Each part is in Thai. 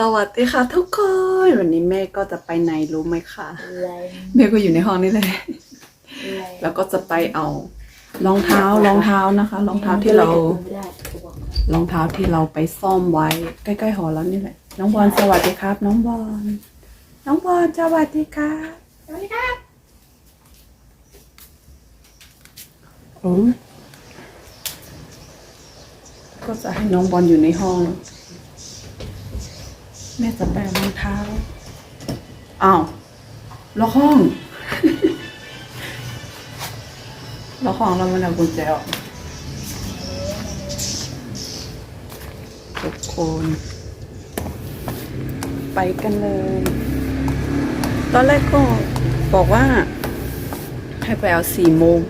สวัสดีค่ะทุกคน วันนี้แม่ก็จะไปไหนรู้ไหมคะอะไรแม่ก็อยู่ในห้องนี่เลยอะไรแล้วก็จะไปเอารองเท้ารองเท้านะคะรองเท้าที่เราไม่ได้เขาบอกรองเท้าที่เราไปซ่อมไว้ ใกล้ๆหอแล้วนี่แหละ น้องบอลสวัสดีครับ น้องบอลน้องบอลสวัสดีครับสวัสดีครับอืมก็จะให้น้องบอลอยู่ในห้อง แม่จะแปลรองเท้าอ้าวล็อกห้องล็อกห้องแล้วมันเอากุญแจออกทุกคนไปกันเลย ตอนแรกก็บอกว่า ให้ไปเอาสี่โมง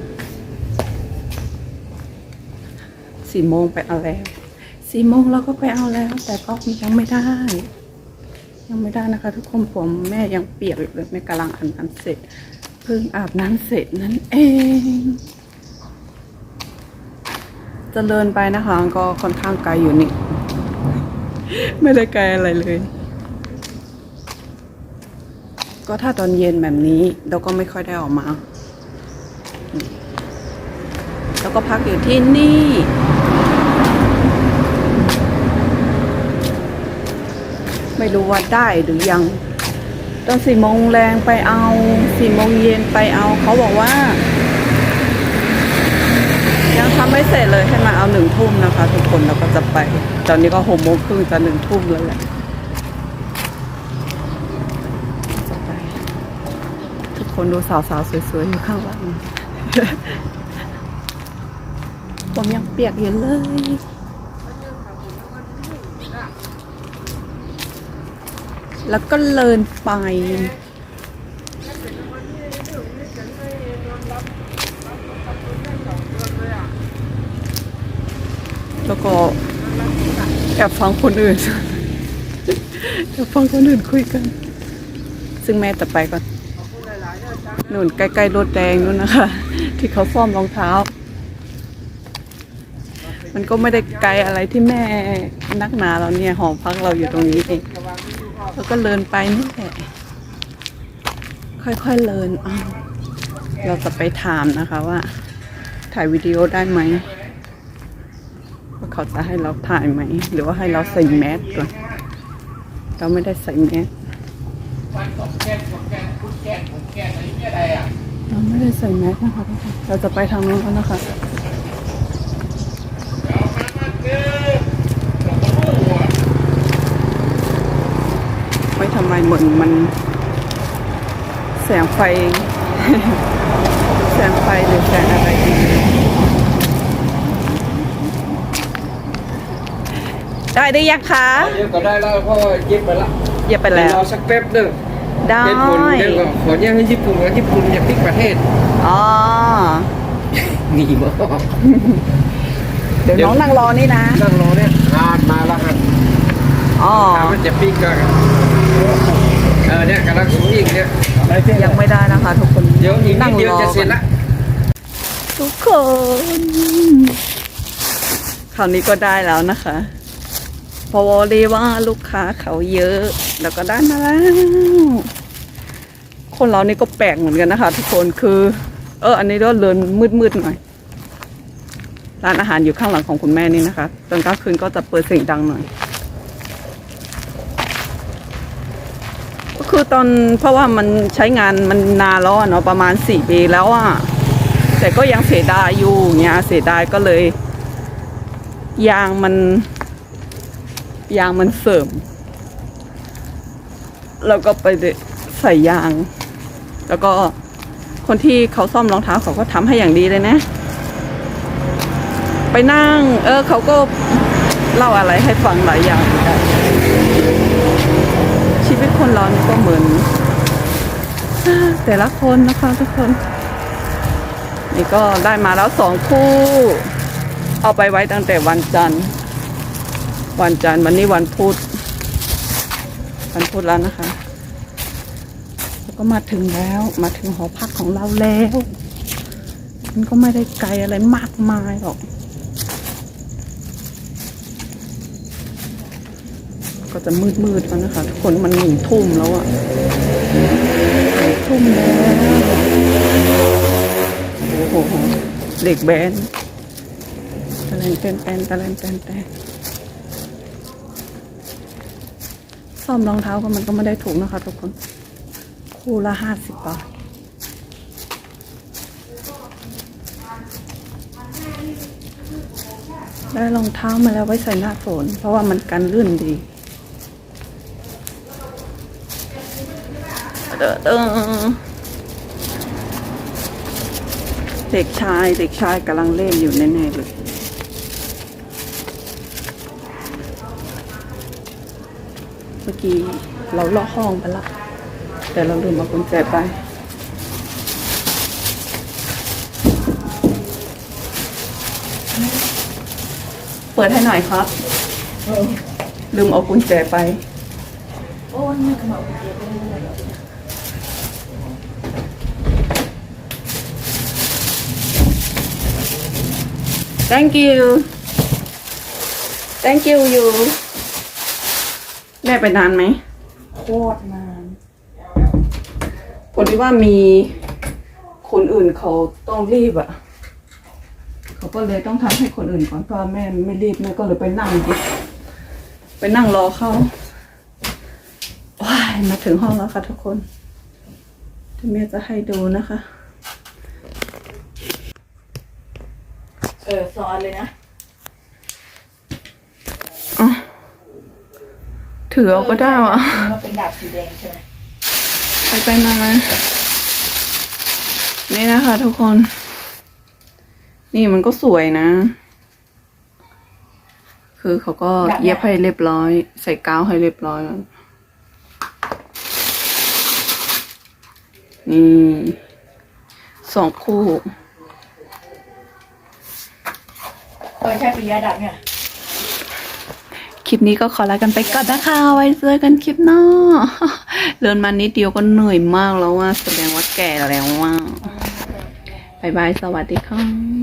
สี่โมงไปเอาแล้วสี่โมงเราก็ไปเอาแล้ว แต่ก็ยังไม่ได้ ยังไม่ได้นะคะ ทุกคนผมแม่ยังเปียกอยู่เลยแม่กำลังอาบน้ำเสร็จเพิ่งอาบน้ำเสร็จนั่นเองเจะเดินไปนะคะ ก็ค่อนข้างไกลอยู่นี่ ไม่ได้ไกลอะไรเลย ก็ถ้าตอนเย็นแบบนี้เราก็ไม่ค่อยได้ออกมาแล้วก็พักอยู่ที่นี่ ไม่รู้ว่าได้หรือยังตอนสี่โมงแรงไปเอาสี่โมงเย็นไปเอา เขาบอกว่า ยังทำไม่เสร็จเลยให้มาเอาหนึ่งทุ่มนะคะ ทุกคนเราก็จะไป ตอนนี้ก็หกโมงครึ่งจะหนึ่งทุ่มแล้วแหละจะไปทุกคนดูสาวๆสวยๆอยู่ข้างหลังผมยังเปียกอยู่เลย แล้วก็เลินไป แล้วก็แอบฟังคนอื่นแอบฟังคนอื่นคุยกัน ซึ่งแม่จะไปก่อนนู่นใกล้ๆรถแดงนู่นนะคะ ที่เขาซ่อมรองเท้า มันก็ไม่ได้ไกลอะไรที่แม่นักหนาเราเนี่ยหอพักเราอยู่ตรงนี้เอง แล้วก็เลินไปนี่แหละค่อยๆเลินเอาเราจะไปถามนะคะว่า ถ่ายวิดีโอได้ไหมว่าเขาจะให้เราถ่ายไหม หรือว่าให้เราใส่แมสก่อนเราไม่ได้ใส่แมสเราไม่ได้ใส่แมสนะคะเราจะไปทางนู้นแล้วนะคะ ทำไมเหมือนมัน แสงไฟ แสงไฟหรือแสงอะไรอีกได้หรือยังคะเดี๋ยวก็ได้แล้วเพราะว่าเย็บไปละเหยียบไปแล้วรอสักแป๊บหนึงได้เป็นผลเดี๋ยวก็ขอแยกให้ญี่ปุ่นกับญี่ปุ่นอย่าพลิกประเทศอ๋อหนีมาเดี๋ยวเดี๋ยวน้องนั่งรอนี่นะนั่งรอเนี่ยงานมาแล้วครับอ๋อถามว่าจะพลิกก็ เออเนี่ยกำลังสูงอีกเนี่ยยังไม่ได้นะคะ ทุกคนเดี๋ยวอีกนิดเดียวจะเสร็จละทุกคนคราวนี้ก็ได้แล้วนะคะเพราะว่าดีว่าลูกค้าเขาเยอะ แล้วก็ได้มาแล้ว คนเรานี่ก็แปลกเหมือนกันนะคะ ทุกคนคือ เออ อันนี้ก็เลินมืดๆหน่อยร้านอาหารอยู่ข้างหลังของคุณแม่นี่นะคะ ตอนกลางคืนก็จะเปิดเสียงดังหน่อย ก็คือตอนเพราะว่ามันใช้งานมันนานแล้วเนาะประมาณสี่ปีแล้วอะแต่ก็ยังเสียดายอยู่เงี้ยเสียดายก็เลย ยางมัน ยางมันเสริม แล้วก็ไปใส่ยาง แล้วก็คนที่เขาซ่อมรองเท้าเขาก็ทำให้อย่างดีเลยนะ ไปนั่ง เออเขาก็เล่าอะไรให้ฟังหลายอย่างเหมือนกัน คนเรานี่ก็เหมือน แต่ละคนนะคะทุกคน นี่ก็ได้มาแล้วสองคู่ เอาไปไว้ตั้งแต่วันจันทร์ วันจันทร์วันนี้วันพุธวันพุธแล้วนะคะแล้วก็มาถึงแล้วมาถึงหอพักของเราแล้ว มันก็ไม่ได้ไกลอะไรมากมายหรอก ก็จะจะมืดๆแล้วนะคะ ทุกคนมันหนึ่งทุ่มแล้วอะหนึ่งทุ่มแล้วโอ้โหเด็กแบนตะเลนเต้นเต้นตะเลนเต้นเต้นซ่อมรองเท้าก็มันก็ไม่ได้ถูกนะคะ ทุกคน คู่ละห้าสิบบาทได้รองเท้ามาแล้วไว้ใส่หน้าฝน เพราะว่ามันกันลื่นดี เด้อเด้อเด็กชายเด็กชายกำลังเล่นอยู่แน่ๆเลยเมื่อกี้เราล็อกห้องไปละแต่เราลืมเอากุญแจไปเปิดให้หน่อยครับ ลืมเอากุญแจไป โอ้ยนี่ขนมเยอะไปเลย thank you thank you you แม่ไปนานไหมโคตรนานพอดีว่ามีคนอื่นเขาต้องรีบอะเขาก็เลยต้องทำให้คนอื่นก่อนเพราะว่าแม่ไม่รีบแม่ก็เลยไปนั่งดิไปนั่งรอเขาว้ายมาถึงห้องแล้วค่ะทุกคนเดี๋ยวแม่จะให้ดูนะคะ เออซอนเลยนะอ๋อถือเอาก็ได้วะมันเป็นดาบสีแดงใช่ไหมไปไปมามานี่นะคะทุกคน นี่มันก็สวยนะ คือเขาก็เย็บให้เรียบร้อย ใส่กาวให้เรียบร้อยแล้วนี่สองคู่ เออใช่ปียดับเนี่ย คลิปนี้ก็ขอลากันไปก่อนนะคะ ไว้เจอกันคลิปหน้าเดินมานิดเดียวก็เหนื่อยมากแล้วว่า แสดงว่าแก่แล้วว่าบายบาย สวัสดีค่ะ